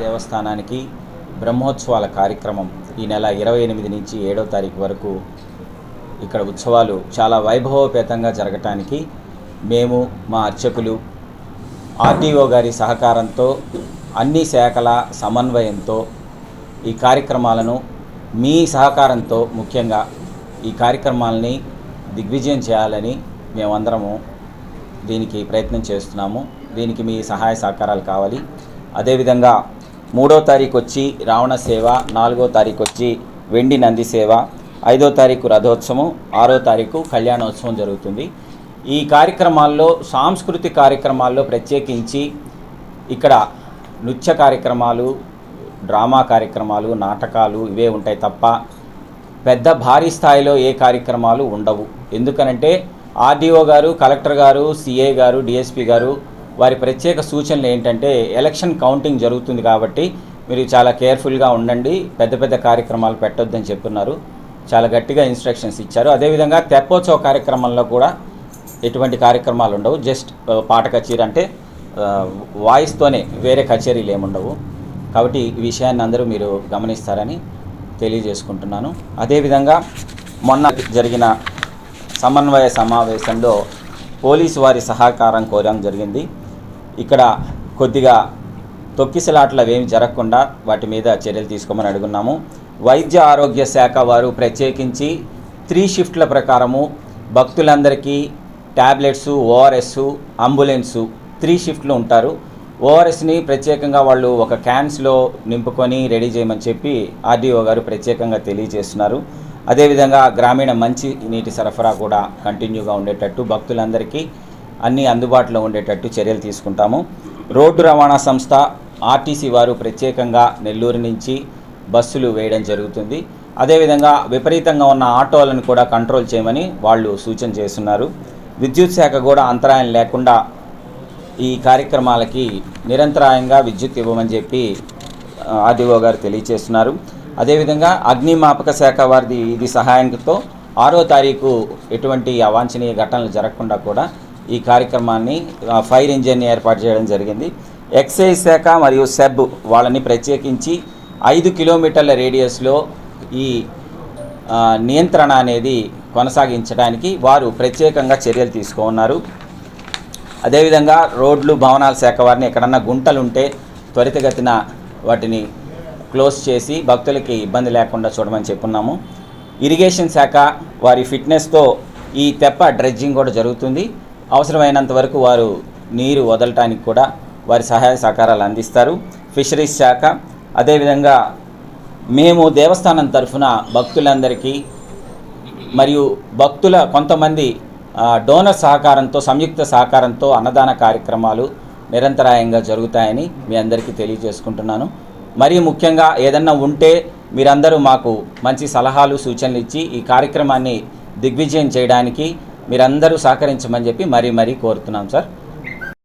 దేవస్థానానికి బ్రహ్మోత్సవాల కార్యక్రమం ఈ నెల ఇరవై ఎనిమిది నుంచి ఏడో తారీఖు వరకు ఇక్కడ ఉత్సవాలు చాలా వైభవోపేతంగా జరగటానికి మేము మా అర్చకులు ఆర్టీఓ గారి సహకారంతో అన్ని శాఖల సమన్వయంతో ఈ కార్యక్రమాలను మీ సహకారంతో ముఖ్యంగా ఈ కార్యక్రమాలని దిగ్విజయం చేయాలని మేమందరము దీనికి ప్రయత్నం చేస్తున్నాము. దీనికి మీ సహాయ సహకారాలు కావాలి. అదేవిధంగా మూడో తారీఖు వచ్చి రావణ సేవ నాలుగో తారీఖు వచ్చి వెండి నంది సేవ ఐదో తారీఖు రథోత్సవం ఆరో తారీఖు కళ్యాణోత్సవం జరుగుతుంది. ఈ కార్యక్రమాల్లో సాంస్కృతిక కార్యక్రమాల్లో ప్రత్యేకించి ఇక్కడ నృత్య కార్యక్రమాలు డ్రామా కార్యక్రమాలు నాటకాలు ఇవే ఉంటాయి తప్ప పెద్ద భారీ స్థాయిలో ఏ కార్యక్రమాలు ఉండవు. ఎందుకనంటే ఆర్డీఓ గారు కలెక్టర్ గారు సిఏ గారు డిఎస్పి గారు వారి ప్రత్యేక సూచనలు ఏంటంటే ఎలక్షన్ కౌంటింగ్ జరుగుతుంది కాబట్టి మీరు చాలా కేర్ఫుల్గా ఉండండి పెద్ద పెద్ద కార్యక్రమాలు పెట్టొద్దని చెప్తున్నారు. చాలా గట్టిగా ఇన్స్ట్రక్షన్స్ ఇచ్చారు. అదేవిధంగా తెప్పోత్సవ కార్యక్రమంలో కూడా ఎటువంటి కార్యక్రమాలు ఉండవు. జస్ట్ పాట కచేరీ అంటే వాయిస్తోనే వేరే కచేరీలు ఏముండవు. కాబట్టి ఈ విషయాన్ని అందరూ మీరు గమనిస్తారని తెలియజేసుకుంటున్నాను. అదేవిధంగా మొన్న జరిగిన సమన్వయ సమావేశంలో పోలీసు వారి సహకారం కోరడం జరిగింది. ఇక్కడ కొద్దిగా తొక్కిసలాట్లు అవేమి జరగకుండా వాటి మీద చర్యలు తీసుకోమని అడుగున్నాము. వైద్య ఆరోగ్య శాఖ వారు ప్రత్యేకించి త్రీ షిఫ్ట్ల ప్రకారము భక్తులందరికీ ట్యాబ్లెట్స్ ఓఆర్ఎస్ అంబులెన్సు త్రీ షిఫ్ట్లు ఉంటారు. ఓఆర్ఎస్ని ప్రత్యేకంగా వాళ్ళు ఒక క్యాన్స్లో నింపుకొని రెడీ చేయమని చెప్పి ఆర్డీఓ గారు ప్రత్యేకంగా తెలియజేస్తున్నారు. అదేవిధంగా గ్రామీణ మంచి నీటి సరఫరా కూడా కంటిన్యూగా ఉండేటట్టు భక్తులందరికీ అన్నీ అందుబాటులో ఉండేటట్టు చర్యలు తీసుకుంటాము. రోడ్డు రవాణా సంస్థ ఆర్టీసీ వారు ప్రత్యేకంగా నెల్లూరు నుంచి బస్సులు వేయడం జరుగుతుంది. అదేవిధంగా విపరీతంగా ఉన్న ఆటోలను కూడా కంట్రోల్ చేయమని వాళ్ళు సూచన చేస్తున్నారు. విద్యుత్ శాఖ కూడా అంతరాయం లేకుండా ఈ కార్యక్రమాలకి నిరంతరాయంగా విద్యుత్ ఇవ్వమని చెప్పి ఆర్డీఓ గారు తెలియచేస్తున్నారు అదేవిధంగా అగ్నిమాపక శాఖ వారిది ఇది సహాయంతో ఆరో తారీఖు ఎటువంటి అవాంఛనీయ ఘటనలు జరగకుండా కూడా ఈ కార్యక్రమాన్ని ఫైర్ ఇంజిన్ ఏర్పాటు చేయడం జరిగింది. ఎక్సైజ్ శాఖ మరియు సెబ్ వాళ్ళని ప్రత్యేకించి ఐదు కిలోమీటర్ల రేడియస్లో ఈ నియంత్రణ అనేది కొనసాగించడానికి వారు ప్రత్యేకంగా చర్యలు తీసుకున్నారు అదేవిధంగా రోడ్లు భవనాల శాఖ వారిని ఎక్కడన్నా గుంటలు ఉంటే త్వరితగతిన వాటిని క్లోజ్ చేసి భక్తులకి ఇబ్బంది లేకుండా చూడమని చెప్పున్నాము. ఇరిగేషన్ శాఖ వారి ఫిట్నెస్తో ఈ తెప్ప డ్రెడ్జింగ్ కూడా జరుగుతుంది. అవసరమైనంత వరకు వారు నీరు వదలటానికి కూడా వారి సహాయ సహకారాలు అందిస్తారు. ఫిషరీస్ శాఖ అదేవిధంగా మేము దేవస్థానం తరఫున భక్తులందరికీ మరియు భక్తుల కొంతమంది డోనర్ సహకారంతో సంయుక్త సహకారంతో అన్నదాన కార్యక్రమాలు నిరంతరాయంగా జరుగుతాయని మీ అందరికీ తెలియజేసుకుంటున్నాను. మరీ ముఖ్యంగా ఏదన్నా ఉంటే మీరందరూ మాకు మంచి సలహాలు సూచనలు ఇచ్చి ఈ కార్యక్రమాన్ని దిగ్విజయం చేయడానికి మీరందరూ సహకరించమని చెప్పి మరీ మరీ కోరుతున్నాం సార్.